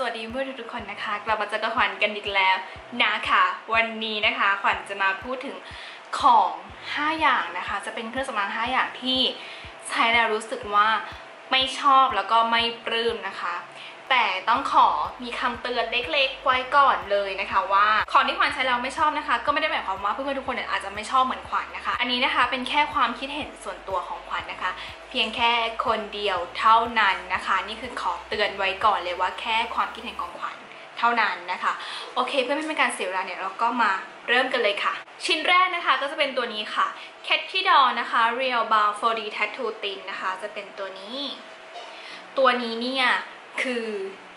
สวัสดีเพื่อนทุกคนนะคะกลับมาเจอกับขวัญกันอีกแล้วนะคะวันนี้นะคะขวัญจะมาพูดถึงของ 5 อย่างนะคะ จะเป็นเครื่องสำอาง5อย่างที่ใช้แล้วรู้สึกว่า ไม่ชอบแล้วก็ไม่ปลื้มนะคะ แต่ต้องขอมีคำเตือนเล็กๆไว้ก่อนเลยนะคะว่าของที่ขวัญใช้แล้วไม่ชอบนะคะ ก็ไม่ได้หมายความว่าเพื่อนๆทุกคนอาจจะไม่ชอบเหมือนขวัญนะคะ อันนี้นะคะเป็นแค่ความคิดเห็นส่วนตัวของขวัญนะคะ เพียงแค่คนเดียวเท่านั้นนะคะ นี่คือขอเตือนไว้ก่อนเลยว่าแค่ความคิดเห็นของขวัญ เท่านั้นนะคะ โอเคเพื่อไม่เป็นการเสียเวลาเนี่ยเราก็มาเริ่มกันเลยค่ะ ชิ้นแรกนะคะก็จะเป็นตัวนี้ค่ะ c a t c h y Doll นะคะ Real Balm 4D Tattoo Tint นะคะ จะเป็นตัวนี้ ตัวนี้เนี่ยคือ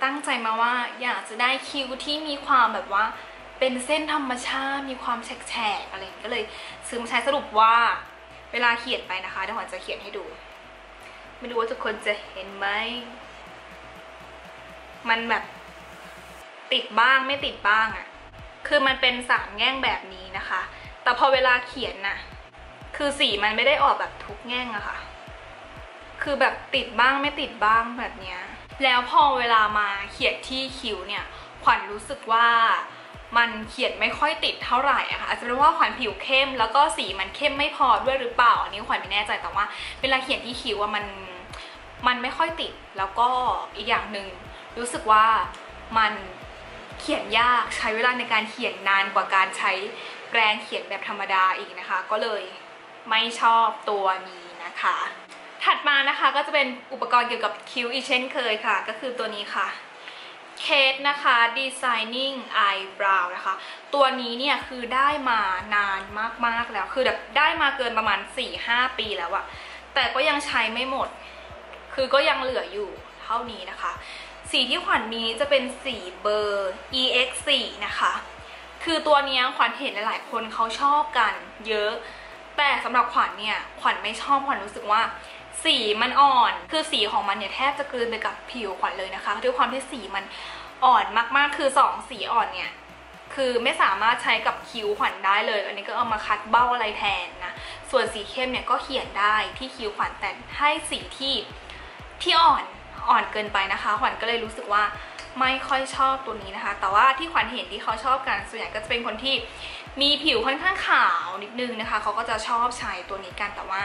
ตั้งใจมาว่าอยากจะได้คิ้วที่มีความแบบว่าเป็นเส้นธรรมชาติมีความแฉกๆอะไรก็เลยซื้อมาใช้สรุปว่าเวลาเขียนไปนะคะเดี๋ยวขวัญจะเขียนให้ดู ไม่รู้ว่าทุกคนจะเห็นไหม มันแบบ ติดบ้างไม่ติดบ้างอะคือมันเป็นสามแง่งแบบนี้นะคะ แต่พอเวลาเขียนน่ะ คือสีมันไม่ได้ออกแบบทุกแง่งอะค่ะ คือแบบติดบ้างไม่ติดบ้างแบบเนี้ย แล้วพอเวลามาเขียนที่คิ้วเนี่ยขวัญรู้สึกว่ามันเขียนไม่ค่อยติดเท่าไหร่อะค่ะอาจจะเป็นว่าขวัญผิวเข้ม แล้วก็สีมันเข้มไม่พอด้วยหรือเปล่า อันนี้ขวัญไม่แน่ใจแต่ว่า เวลาเขียนที่คิ้วว่ามันมันไม่ค่อยติด แล้วก็อีกอย่างหนึ่งรู้สึกว่ามัน เขียนยากใช้เวลาในการเขียนนานกว่าการใช้แปรงเขียนแบบธรรมดาอีกนะคะ ก็เลยไม่ชอบตัวนี้นะคะ ถัดมานะคะก็จะเป็นอุปกรณ์เกี่ยวกับคิ้วอีกเช่นเคยค่ะ ก็คือตัวนี้ค่ะเคสนะคะ Designing Eyebrow นะคะ ตัวนี้เนี่ยคือได้มานานมากๆแล้ว คือแบบได้มาเกินประมาณ 4-5 ปีแล้วอะแต่ก็ยังใช้ไม่หมด คือก็ยังเหลืออยู่เท่านี้นะคะ สีที่ขวัญมีจะเป็นสีเบอร์ EX4 นะคะ คือตัวนี้ขวัญเห็นหลายๆ คนเขาชอบกันเยอะ แต่สำหรับขวัญเนี่ย ขวัญไม่ชอบขวัญรู้สึกว่า สีมันอ่อน คือสีของมันเนี่ยแทบจะกลืนไปกับผิวขวัญเลยนะคะด้วยความที่สีมันอ่อนมากๆ คือสองสีอ่อนเนี่ยคือไม่สามารถใช้กับคิ้วขวัญได้เลย อันนี้ก็เอามาคัดเบ้าอะไรแทนนะ ส่วนสีเข้มเนี่ยก็เขียนได้ที่คิ้วขวัญแต่ให้สีที่ที่อ่อน อ่อนเกินไปนะคะขวัญก็เลยรู้สึกว่าไม่ค่อยชอบตัวนี้นะคะ แต่ว่าที่ขวัญเห็นที่เขาชอบกันส่วนใหญ่ก็จะเป็นคนที่มีผิวค่อนข้างขาวนิดนึงนะคะ เขาก็จะชอบใช้ตัวนี้กันแต่ว่า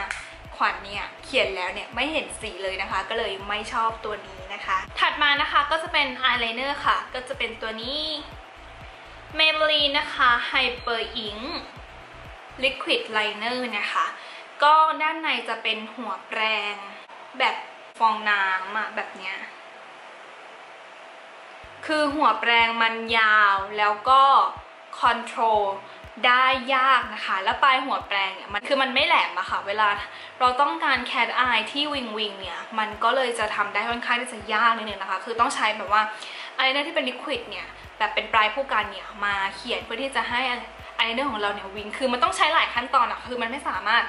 ขวัญเนี่ยเขียนแล้วเนี่ยไม่เห็นสีเลยนะคะ ก็เลยไม่ชอบตัวนี้นะคะ ถัดมานะคะก็จะเป็นอายไลเนอร์ค่ะ ก็จะเป็นตัวนี้ Maybelline นะคะ Hyper Ink Liquid Liner นะคะ ก็ด้านในจะเป็นหัวแปรงแบบ ฟองน้ำอะแบบเนี้ย คือหัวแปรงมันยาวแล้วก็คอนโทรลได้ยากนะคะ แล้วปลายหัวแปรงเนี่ยมันคือมันไม่แหลมอะค่ะ เวลาเราต้องการแคทอายที่วิงวิงเนี่ย มันก็เลยจะทำได้ค่อนข้างที่จะยากนิดนึงนะคะ คือต้องใช้แบบว่าอะไรนะที่เป็นลิควิดเนี่ยแบบเป็นปลายผู้กันเนี่ยมาเขียนเพื่อที่จะให้อายไลเนอร์ของเราเนี่ยวิงคือมันต้องใช้หลายขั้นตอนอะคือมันไม่สามารถ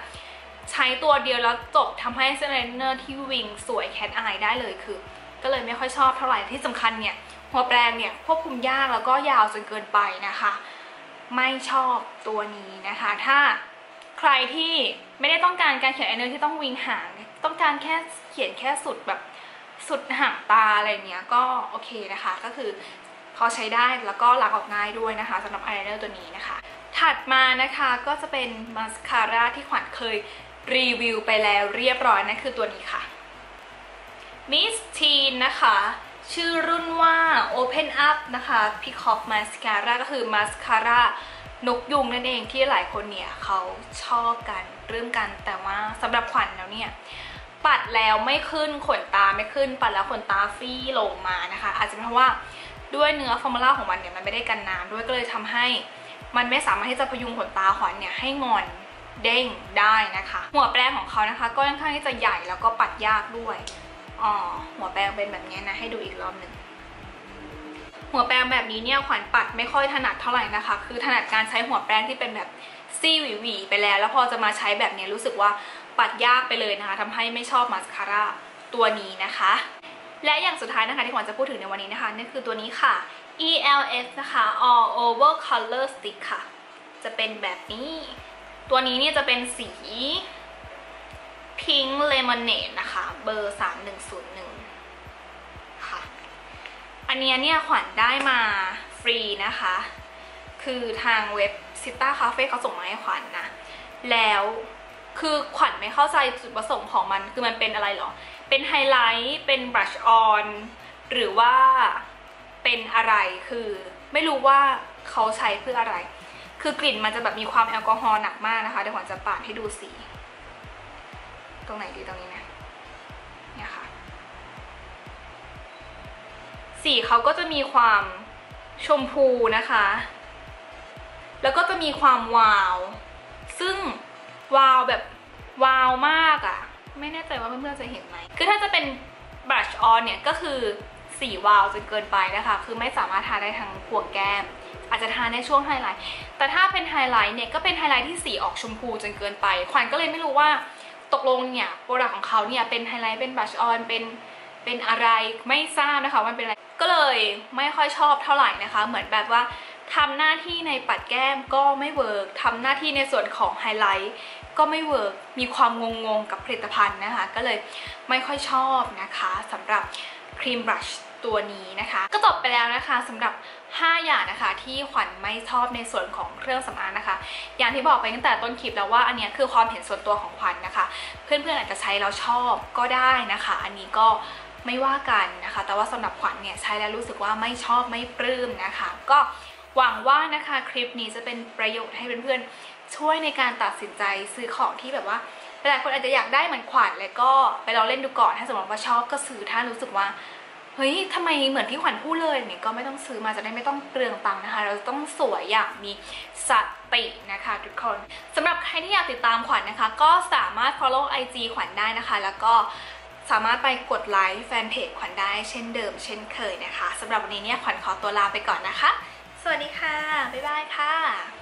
ใช้ตัวเดียวแล้วจบทำให้อายไลเนอร์ที่วิงสวยแคทอายได้เลยคือ ก็เลยไม่ค่อยชอบเท่าไหร่ที่สำคัญเนี่ยหัวแปรงเนี่ยควบคุมยากแล้วก็ยาวจนเกินไปนะคะ ไม่ชอบตัวนี้นะคะ ถ้าใครที่ไม่ได้ต้องการการเขียนไอเนอร์ที่ต้องวิงหางต้องการแค่เขียนแค่สุดแบบสุดหางตาอะไรเนี้ยก็โอเคนะคะ ก็คือพอใช้ได้แล้วก็ล้างออกง่ายด้วยนะคะสำหรับอายไลเนอร์ตัวนี้นะคะ ถัดมานะคะก็จะเป็นมาสคาร่าที่ขวัญเคย รีวิวไปแล้วเรียบร้อยนั่นคือตัวนี้ค่ะ Miss Teen นะคะ ชื่อรุ่นว่า Open Up นะคะ Peacock Mascara ก็คือ Mascara นกยุงนั่นเองที่หลายคนเนี่ยเขาชอบกันเริ่มกันแต่ว่าสำหรับขวัญแล้วเนี่ยปัดแล้วไม่ขึ้นขนตาไม่ขึ้น ปัดแล้วขนตาฟี่ลงมานะคะ อาจจะเป็นเพราะว่าด้วยเนื้อฟอร์มูล่าของมันเนี่ยมันไม่ได้กันน้ำด้วยก็เลยทำให้ มันไม่สามารถที่จะพยุงขนตาขวัญเนี่ยให้งอน เด้งได้นะคะ หัวแปรงของเขานะคะ ก็ค่อนข้างที่จะใหญ่แล้วก็ปัดยากด้วยอ๋อหัวแปรงเป็นแบบนี้นะให้ดูอีกรอบหนึ่งหัวแปรงแบบนี้เนี่ยขวัญปัดไม่ค่อยถนัดเท่าไหร่นะคะ คือถนัดการใช้หัวแปรงที่เป็นแบบซี่หวีหวีไปแล้ว แล้วพอจะมาใช้แบบนี้รู้สึกว่าปัดยากไปเลยนะคะทำให้ไม่ชอบมาสคาร่าตัวนี้นะคะ และอย่างสุดท้ายนะคะที่ขวัญจะพูดถึงในวันนี้นะคะนั่นคือตัวนี้ค่ะ ELS นะคะ All Over Color Stick ค่ะ จะเป็นแบบนี้ ตัวนี้เนี่ยจะเป็นสี Pink Lemonade นะคะ เบอร์ 3101 ค่ะ อันเนี้ยเนี่ยขวัญได้มาฟรีนะคะ คือทางเว็บซิต้าคาเฟ่เขาส่งมาให้ขวัญนะ แล้วคือขวัญไม่เข้าใจจุดประสงค์ของมัน คือมันเป็นอะไรหรอ เป็นไฮไลท์ เป็นบรัชออน หรือว่าเป็นอะไร คือไม่รู้ว่าเขาใช้เพื่ออะไร คือกลิ่นมันจะแบบมีความแอลกอฮอล์หนักมากนะคะเดี๋ยวขวัญจะปาดให้ดูสี ตรงไหนดีตรงนี้นะเนี่ยค่ะ สีเขาก็จะมีความชมพูนะคะ แล้วก็จะมีความวาว ซึ่งวาวแบบวาวมากอะ่ะ ไม่แน่ใจว่าเพื่อนๆจะเห็นไหม คือถ้าจะเป็นบรัชออนเนี่ยก็คือสีวาวจนเกินไปนะคะ คือไม่สามารถทาได้ทั้งพวงแก้ม อาจจะทาในช่วงไฮไลท์ แต่ถ้าเป็นไฮไลท์เนี่ยก็เป็นไฮไลท์ที่สีออกชมพูจนเกินไป ขวัญก็เลยไม่รู้ว่าตกลงเนี่ยโปรดักของเขาเนี่ยเป็นไฮไลท์เป็นบัชออนเป็นเป็นอะไรไม่ทราบนะคะมันเป็นอะไรก็เลยไม่ค่อยชอบเท่าไหร่นะคะ เหมือนแบบว่าทำหน้าที่ในปัดแก้มก็ไม่เวิร์กทำหน้าที่ในส่วนของไฮไลท์ก็ไม่เวิร์กมีความงงๆกับผลิตภัณฑ์นะคะ ก็เลยไม่ค่อยชอบนะคะสำหรับครีมบรัช ตัวนี้นะคะ ก็จบไปแล้วนะคะสำหรับ 5 อย่างนะคะที่ขวัญไม่ชอบในส่วนของเครื่องสำอางนะคะ อย่างที่บอกไปตั้งแต่ต้นคลิปแล้วว่าอันนี้คือความเห็นส่วนตัวของขวัญนะคะ เพื่อนๆอาจจะใช้แล้วชอบก็ได้นะคะ อันนี้ก็ไม่ว่ากันนะคะ แต่ว่าสำหรับขวัญเนี่ยใช้แล้วรู้สึกว่าไม่ชอบไม่ปลื้มนะคะ ก็หวังว่านะคะคลิปนี้จะเป็นประโยชน์ให้เพื่อนๆช่วยในการตัดสินใจซื้อของที่แบบว่าหลายคนอาจจะอยากได้เหมือนขวัญแล้วก็ไปลองเล่นดูก่อนถ้าสมมติว่าชอบก็ซื้อถ้ารู้สึกว่า เฮ้ยทำไมเหมือนที่ขวัญพูดเลยเนี่ยก็ไม่ต้องซื้อมาจะได้ไม่ต้องเปลืองตังค์นะคะ เราต้องสวยอย่างมีสตินะคะทุกคนสำหรับใครที่อยากติดตามขวัญนะคะ ก็สามารถ follow IG ขวัญได้นะคะ แล้วก็สามารถไปกดไลค์แฟนเพจขวัญได้เช่นเดิมเช่นเคยนะคะสำหรับวันนี้เนี่ยขวัญขอตัวลาไปก่อนนะคะ สวัสดีค่ะ บ๊ายบายค่ะ